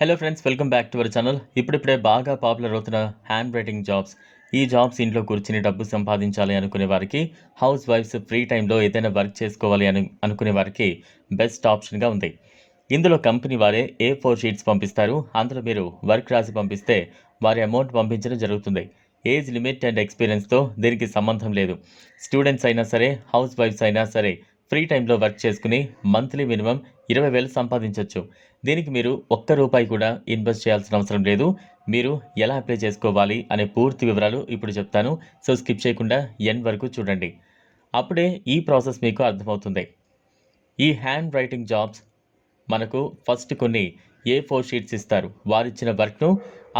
Hello friends welcome back to our channel ఇప్పుడిప్పుడే బాగా popular అవుతున్న హ్యాండ్ రైటింగ్ జాబ్స్ ఈ జాబ్స్ ఇంట్లో కూర్చుని డబ్బు సంపాదించాలి అనుకునే వారికి హౌస్ వైఫ్స్ ఫ్రీ టైంలో ఏదైనా వర్క్ చేసుకోవాలి అని అనుకునే వారికి బెస్ట్ ఆప్షన్గా ఉంది. ఇందులో కంపెనీ వారే ఏ ఫోర్ షీట్స్ పంపిస్తారు. అందులో మీరు వర్క్ రాసి పంపిస్తే వారి అమౌంట్ పంపించడం జరుగుతుంది. ఏజ్ లిమిట్ అండ్ ఎక్స్పీరియన్స్తో దీనికి సంబంధం లేదు. స్టూడెంట్స్ అయినా సరే హౌస్ వైఫ్స్ అయినా సరే ఫ్రీ టైంలో వర్క్ చేసుకుని మంత్లీ మినిమం ఇరవై వేలు సంపాదించవచ్చు దీనికి మీరు ఒక్క రూపాయి కూడా ఇన్వెస్ట్ చేయాల్సిన అవసరం లేదు. మీరు ఎలా అప్లై చేసుకోవాలి అనే పూర్తి వివరాలు ఇప్పుడు చెప్తాను. సో స్కిప్ చేయకుండా ఎన్ వరకు చూడండి. అప్పుడే ఈ ప్రాసెస్ మీకు అర్థమవుతుంది. ఈ హ్యాండ్ రైటింగ్ జాబ్స్ మనకు ఫస్ట్ కొన్ని ఏ ఫోర్ షీట్స్ ఇస్తారు. వారిచ్చిన వర్క్ను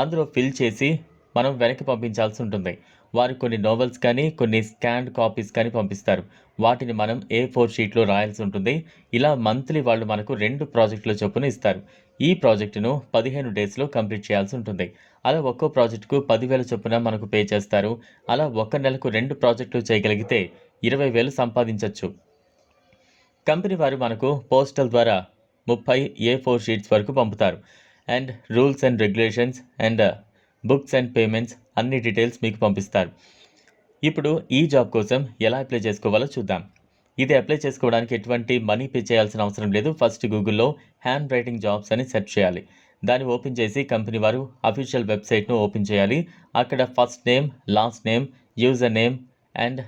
అందులో ఫిల్ చేసి మనం వెనక్కి పంపించాల్సి ఉంటుంది. వారు కొన్ని నోవెల్స్ కానీ కొన్ని స్కాన్డ్ కాపీస్ కానీ పంపిస్తారు. వాటిని మనం ఏ ఫోర్ షీట్లో రాయాల్సి ఉంటుంది. ఇలా మంత్లీ వాళ్ళు మనకు రెండు ప్రాజెక్టుల చొప్పున ఇస్తారు. ఈ ప్రాజెక్టును పదిహేను డేస్లో కంప్లీట్ చేయాల్సి ఉంటుంది. అలా ఒక్కో ప్రాజెక్టుకు పదివేల చొప్పున మనకు పే చేస్తారు. అలా ఒక్క నెలకు రెండు ప్రాజెక్టులు చేయగలిగితే ఇరవై వేలు సంపాదించవచ్చు కంపెనీ వారు మనకు పోస్టల్ ద్వారా ముప్పై ఏ ఫోర్ షీట్స్ వరకు పంపుతారు. And rules and regulations and books and payments అన్ని డీటెయిల్స్ మీకు పంపిస్తారు. ఇప్పుడు ఈ జాబ్ కోసం ఎలా అప్లై చేసుకోవాలో చూద్దాం. ఇది అప్లై చేసుకోవడానికి ఎటువంటి మనీ పే చేయాల్సిన అవసరం లేదు. ఫస్ట్ గూగుల్లో హ్యాండ్ రైటింగ్ జాబ్స్ అని సెర్చ్ చేయాలి. దాన్ని ఓపెన్ చేసి కంపెనీ వారు అఫీషియల్ వెబ్సైట్ను ఓపెన్ చేయాలి. అక్కడ first name last name user name and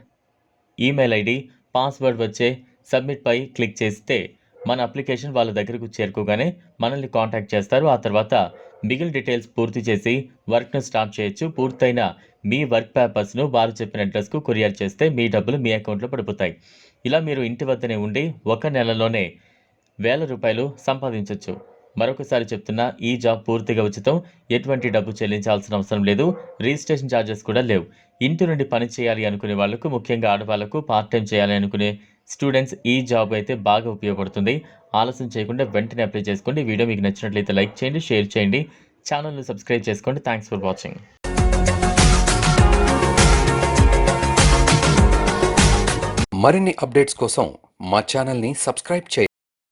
email ID password వచ్చే సబ్మిట్పై క్లిక్ చేస్తే మన అప్లికేషన్ వాళ్ళ దగ్గరకు చేరుకోగానే మనల్ని కాంటాక్ట్ చేస్తారు. ఆ తర్వాత మిగిలిన డీటెయిల్స్ పూర్తి చేసి వర్క్ను స్టార్ట్ చేయొచ్చు. పూర్తయిన మీ వర్క్ పేపర్స్ను వారు చెప్పిన అడ్రస్కు కొరియర్ చేస్తే మీ డబ్బులు మీ అకౌంట్లో పడిపోతాయి. ఇలా మీరు ఇంటి వద్దనే ఉండి ఒక నెలలోనే వేల రూపాయలు సంపాదించవచ్చు మరొకసారి చెప్తున్నా ఈ జాబ్ పూర్తిగా ఉచితం. ఎటువంటి డబ్బు చెల్లించాల్సిన అవసరం లేదు. రిజిస్ట్రేషన్ ఛార్జెస్ కూడా లేవు. ఇంటి నుండి పని చేయాలి అనుకునే వాళ్ళకు ముఖ్యంగా ఆడవాళ్ళకు పార్ట్ టైం చేయాలి అనుకునే స్టూడెంట్స్ ఈ జాబ్ అయితే బాగా ఉపయోగపడుతుంది. ఆలస్యం చేయకుండా వెంటనే అప్లై చేసుకోండి. వీడియో మీకు నచ్చినట్లయితే లైక్ చేయండి షేర్ చేయండి. ఛానల్ని సబ్స్క్రైబ్ చేసుకోండి. Thanks for watching. మరిన్ని అప్డేట్స్ కోసం మా ఛానల్ని సబ్స్క్రైబ్ చేయండి.